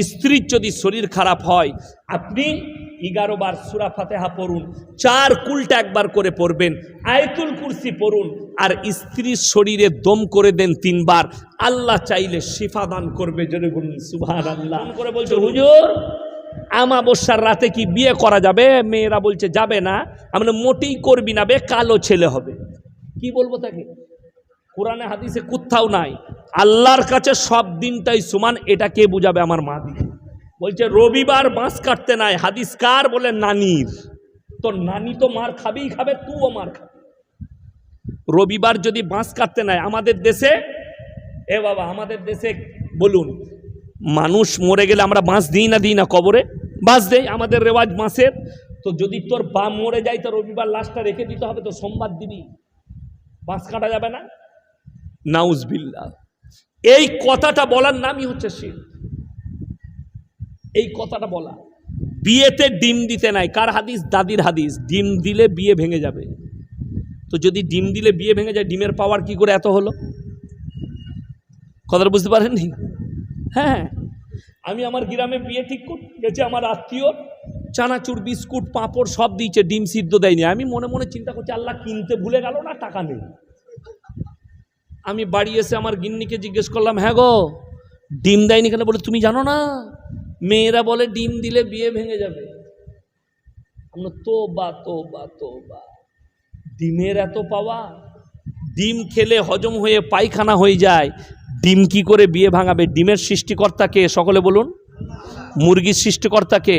স্ত্রীর যদি শরীর খারাপ হয় আপনি এগারো বার সুরা ফাতেহা পড়ুন চার কুলটা একবার করে পড়বেন আয়তুল কুরসি পড়ুন আর স্ত্রীর শরীরে দম করে দেন তিনবার আল্লাহ চাইলে শিফা দান করবে যদি বলুন সুভান আল্লাহ করে বলছে হুজুর? আমাবস্যার রাতে কি বিয়ে করা যাবে? মেয়েরা বলছে যাবে না। আমরা মোটেই করবি না বে কালো ছেলে হবে। কি বলব তাকে? কোরআনে হাদিসে কোথাও নাই। আল্লাহর কাছে সব দিনটাই সমান, এটা কে বুঝাবে আমার মা দিয়ে? বলছে, রবিবার বাঁশ কাটতে নাই, হাদিস কার বলে? নানির। তো নানি তো মার খাবেই খাবে তুও মার খাবে। রবিবার যদি বাঁশ কাটতে নাই, আমাদের দেশে, এ বাবা, আমাদের দেশে বলুন, মানুষ মরে গেলে আমরা বাঁশ দিই না দিই না কবরে? বাঁশ দেই, আমাদের রেওয়াজ বাঁশের তো যদি তোর পা মরে যায়, তো রবিবার লাশটা রেখে দিতে হবে, তো সোমবার দিবি। বাঁশ কাটা যাবে না? নাউজবিল্লা এই কথাটা বলার নামই হচ্ছে শির। এই কথাটা বলা। বিয়েতে ডিম দিতে নাই। কার হাদিস? দাদির হাদিস। ডিম দিলে বিয়ে ভেঙে যাবে। তো যদি ডিম দিলে বিয়ে ভেঙে যায়, ডিমের পাওয়ার কি করে এত হলো? কথাটা বুঝতে পারেননি? হ্যাঁ আমি আমার গ্রামে বিয়ে ঠিক গেছে, আমার আত্মীয় চানাচুর, বিস্কুট, পাঁপড় সব দিয়েছে, ডিম সিদ্ধ দেয়নি। আমি মনে মনে চিন্তা করছি, আল্লাহ কিনতে ভুলে গেল না, টাকা নেই। আমি বাড়ি এসে আমার গিন্নিকে জিজ্ঞেস করলাম হ্যাঁ গো, ডিম দেয়নি কেন? বলে, তুমি জানো না, মেয়েরা বলে ডিম দিলে বিয়ে ভেঙে যাবে। আমরা তো বা তো বা তো বা। ডিমের এত পাওয়া ডিম খেলে হজম হয়ে পায়খানা হয়ে যায়, ডিম কি করে বিয়ে ভাঙাবে? ডিমের সৃষ্টিকর্তাকে সকলে বলুন। মুরগির সৃষ্টিকর্তাকে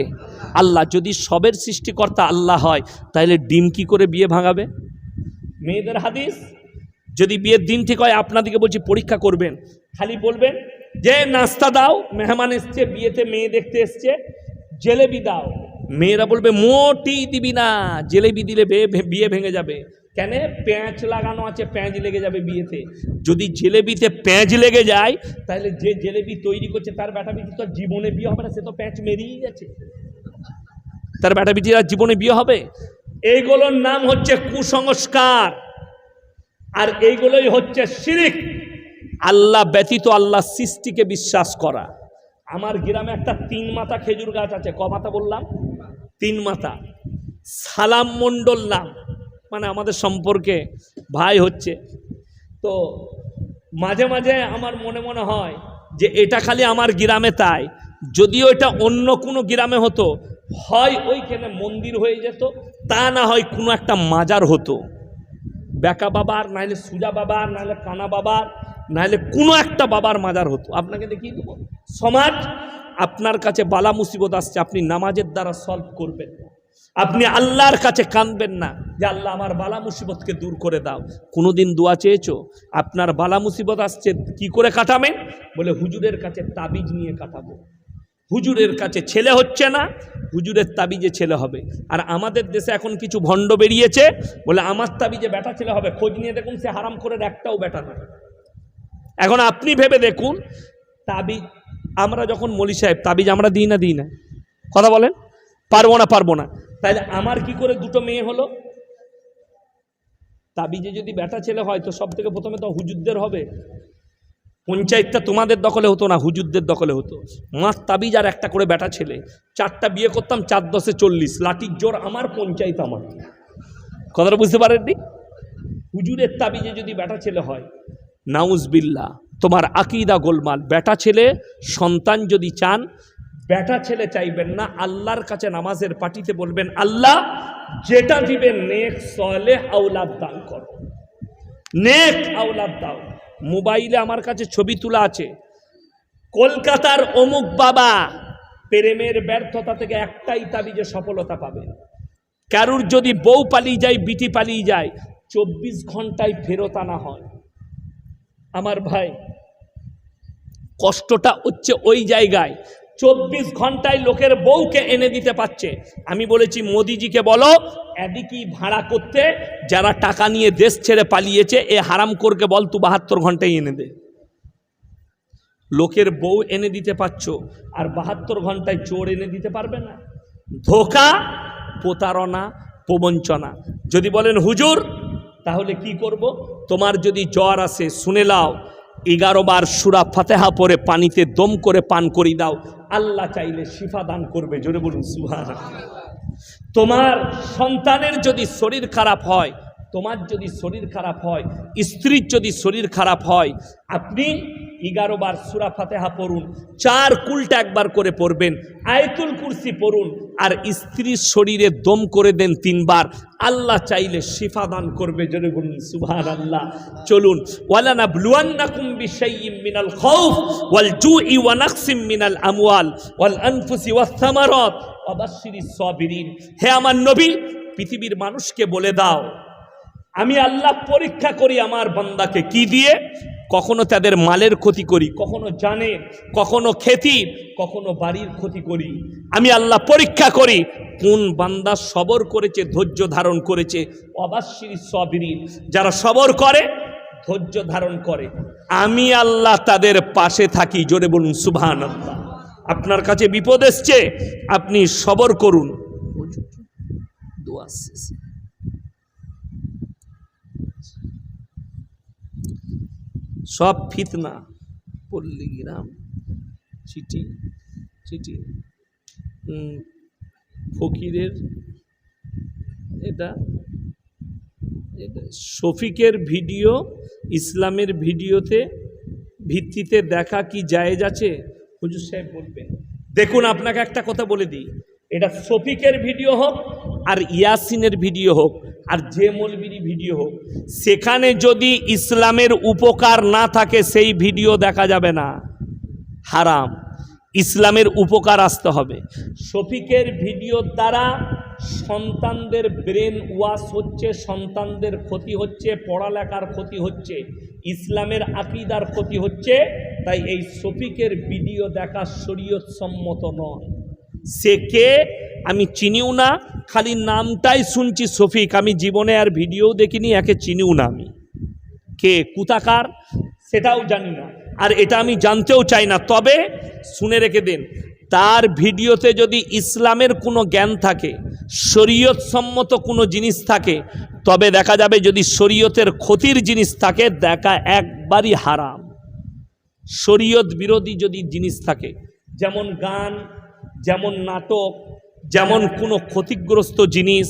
আল্লাহ, যদি সবের সৃষ্টিকর্তা আল্লাহ হয়, তাহলে ডিম কি করে বিয়ে ভাঙাবে? মেয়েদের হাদিস? যদি বিয়ের দিন ঠিক হয়, আপনাদেরকে বলছি পরীক্ষা করবেন। খালি বলবেন, যে নাস্তা দাও, মেহমান এসছে, বিয়েতে মেয়ে দেখতে এসছে, জেলেবি দাও। মেয়েরা বলবে মোটি দিবি না, জেলেবি দিলে বিয়ে ভেঙে যাবে। কেন? প্যাঁচ লাগানো আছে, প্যাঁচ লেগে যাবে বিয়েতে। যদি জেলেবিতে প্যাঁচ লেগে যায়, তাহলে যে জেলেবি তৈরি করছে, তার বেটা বিটি তো জীবনে বিয়ে হবে না, সে তো প্যাঁচ মেরিয়ে গেছে। তার বেটা বিটির জীবনে বিয়ে হবে? এইগুলোর নাম হচ্ছে কুসংস্কার। আর এইগুলোই হচ্ছে শিরিক। আল্লাহ ব্যতীত আল্লাহ সৃষ্টিকে বিশ্বাস করা। আমার গ্রামে একটা তিন মাথা খেজুর গাছ আছে, ক মাথা বললাম? তিন মাথা। সালাম মণ্ডল নাম। মানে আমাদের সম্পর্কে ভাই হচ্ছে। তো মাঝে মাঝে আমার মনে মনে হয় যে এটা খালি আমার গ্রামে তাই। যদিও এটা অন্য কোনো গ্রামে হতো, হয় ওইখানে মন্দির হয়ে যেত, তা না হয় কোনো একটা মাজার হতো। বেকা বাবার, নাহলে সুজা বাবার, নাহলে কানা বাবার, নাহলে কোনো একটা বাবার মাজার হতো। আপনাকে দেখিয়ে দেবো। সমাজ আপনার কাছে বালা মুসিবত আসছে, আপনি নামাজের দ্বারা সলভ করবেন না। আপনি আল্লাহর কাছে কাঁদবেন না যে, আল্লাহ, আমার বালা মুসিবতকে দূর করে দাও। কোনোদিন দোয়া চেয়েছো? আপনার বালা মুসিবত আসছে, কি করে কাটাবেন? বলে হুজুরের কাছে তাবিজ নিয়ে কাটাবো। হুজুরের কাছে ছেলে হচ্ছে না, হুজুরের তাবিজে ছেলে হবে। আর আমাদের দেশে এখন কিছু ভণ্ড বেরিয়েছে, বলে আমার তাবিজে ব্যাটা ছেলে হবে, খোঁজ নিয়ে দেখুন সে হারাম করে একটাও ব্যাটা না। এখন আপনি ভেবে দেখুন, তাবিজ, আমরা যখন মলি সাহেব, তাবিজ আমরা দিই না দিই না। কথা বলেন? পারব না পারব না। তাহলে আমার কি করে দুটো মেয়ে হলো? তাবিজে যদি বেটা ছেলে হয়, তো সব থেকে প্রথমে তো হুজুরদের হবে। পঞ্চায়েতটা তোমাদের দখলে হতো না, হুজুরদের দখলে হতো। মাস তাবিজ আর একটা করে বেটা ছেলে, চারটা বিয়ে করতাম, চার দশে চল্লিশ। লাঠির জোর আমার পঞ্চায়েত আমার। কথাটা বুঝতে পারেননি? হুজুরের তাবিজে যদি বেটা ছেলে হয় নাউজবিল্লা তোমার আকিদা গোলমাল। বেটা ছেলে, সন্তান যদি চান, বেটা ছেলে চাইবেন না, আল্লাহর কাছে নামাজের পাটিতে বলবেন, আল্লাহ, যেটা দিবেন, নেক সলে আউলাদ দান করো। নেক আউলাদ দাও। মোবাইলে আমার কাছে ছবি তোলা আছে। কলকাতার অমুক বাবা প্রেমের ব্যর্থতা থেকে একটাই তাবিজে সফলতা পাবে। কারুর যদি বউ পালিয়ে যায়, বিটি পালিয়ে যায়, চব্বিশ ঘন্টায় ফেরত আনা হয়। আমার ভাই, কষ্টটা হচ্ছে ওই জায়গায় চব্বিশ ঘন্টায় লোকের বউকে এনে দিতে পারছে। আমি বলেছি, মোদিজিকে বলো, এদিকেই ভাড়া করতে, যারা টাকা নিয়ে দেশ ছেড়ে পালিয়েছে, এ হারাম করকে বল, তু বাহাত্তর ঘন্টায় এনে দে। লোকের বউ এনে দিতে পারছ, আর বাহাত্তর ঘন্টায় চোর এনে দিতে পারবে না। ধোকা, প্রতারণা, প্রবঞ্চনা। যদি বলেন, হুজুর, তাহলে কি করব? তোমার যদি জ্বর আসে, শুনে লাও। এগারো বার সুরা ফাতেহা পরে পানিতে দম করে পান করি দাও, আল্লাহ চাইলে শিফা দান করবে, জোরে বলুন সুহার তোমার সন্তানের যদি শরীর খারাপ হয়, তোমার যদি শরীর খারাপ হয়, স্ত্রীর যদি শরীর খারাপ হয়, আপনি এগারো বার সুরা ফাতেহা পড়ুন, চার কুলটা একবার করে পড়বেন, আয়তুল কুরসি পড়ুন, আর স্ত্রীর শরীরে দম করে দেন তিনবার। আল্লাহ চাইলে শিফা দান করবে যদি বলুন সুবহান আল্লাহ চলুন ওয়ালানা ব্লুয়ান্নাকুম বিশাইয়্যিম মিনাল খাউফ ওয়াল জুই ওয়া নাকসিম মিনাল আমওয়াল ওয়াল আনফুসি ওয়াস সামারাত। ওয়াবাশশিরিস সাবিরিন। হে আমার নবী, পৃথিবীর মানুষকে বলে দাও, আমি আল্লাহ পরীক্ষা করি আমার বান্দাকে কি দিয়ে? কখনো তাদের মালের ক্ষতি করি, কখনো জানে, কখনো খেতির কখনো বাড়ির ক্ষতি করি। আমি আল্লাহ পরীক্ষা করি, কোন বান্দা সবর করেছে, ধৈর্য ধারণ করেছে, অবাশ্যির সবিরিন যারা সবর করে, ধৈর্য ধারণ করে। আমি আল্লাহ তাদের পাশে থাকি, জোরে বলুন সুবহান আল্লাহ আপনার কাছে বিপদ এসছে, আপনি সবর করুন। দোয়া সব ফিতনা। পল্লী গ্রাম। চিঠি চিঠি। ফকিরের এটা এটা শফিকের ভিডিও, ইসলামের ভিডিওতে ভিত্তিতে দেখা কি জায়েজ আছে? হুজুর সাহেব বলবেন। দেখুন, আপনাকে একটা কথা বলে দিই। এটা শফিকের ভিডিও হোক আর ইয়াসিনের ভিডিও হোক আর যে মলবিরি ভিডিও হোক, সেখানে যদি ইসলামের উপকার না থাকে, সেই ভিডিও দেখা যাবে না। হারাম। ইসলামের উপকার আসতে হবে। শফিকের ভিডিওর দ্বারা সন্তানদের ব্রেন ওয়াশ হচ্ছে, সন্তানদের ক্ষতি হচ্ছে, পড়ালেখার ক্ষতি হচ্ছে, ইসলামের আকিদার ক্ষতি হচ্ছে, তাই এই শফিকের ভিডিও দেখা শরীয়ত সম্মত নয়। সে কে? আমি চিনিও না, খালি নামটাই শুনছি শফিক। আমি জীবনে আর ভিডিও দেখিনি, একে চিনিও না আমি। কে, কুতাকার, সেটাও জানি না। আর এটা আমি জানতেও চাই না। তবে শুনে রেখে দিন, তার ভিডিওতে যদি ইসলামের কোনো জ্ঞান থাকে শরীয়ত সম্মত কোনো জিনিস থাকে, তবে দেখা যাবে যদি শরীয়তের ক্ষতির জিনিস থাকে, দেখা একবারই হারাম। শরীয়ত বিরোধী যদি জিনিস থাকে, যেমন গান, যেমন নাটক যেমন কোনো ক্ষতিগ্রস্ত জিনিস,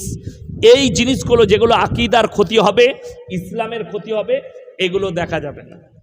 এই জিনিসগুলো যেগুলো আকিদার ক্ষতি হবে, ইসলামের ক্ষতি হবে, এগুলো দেখা যাবে না।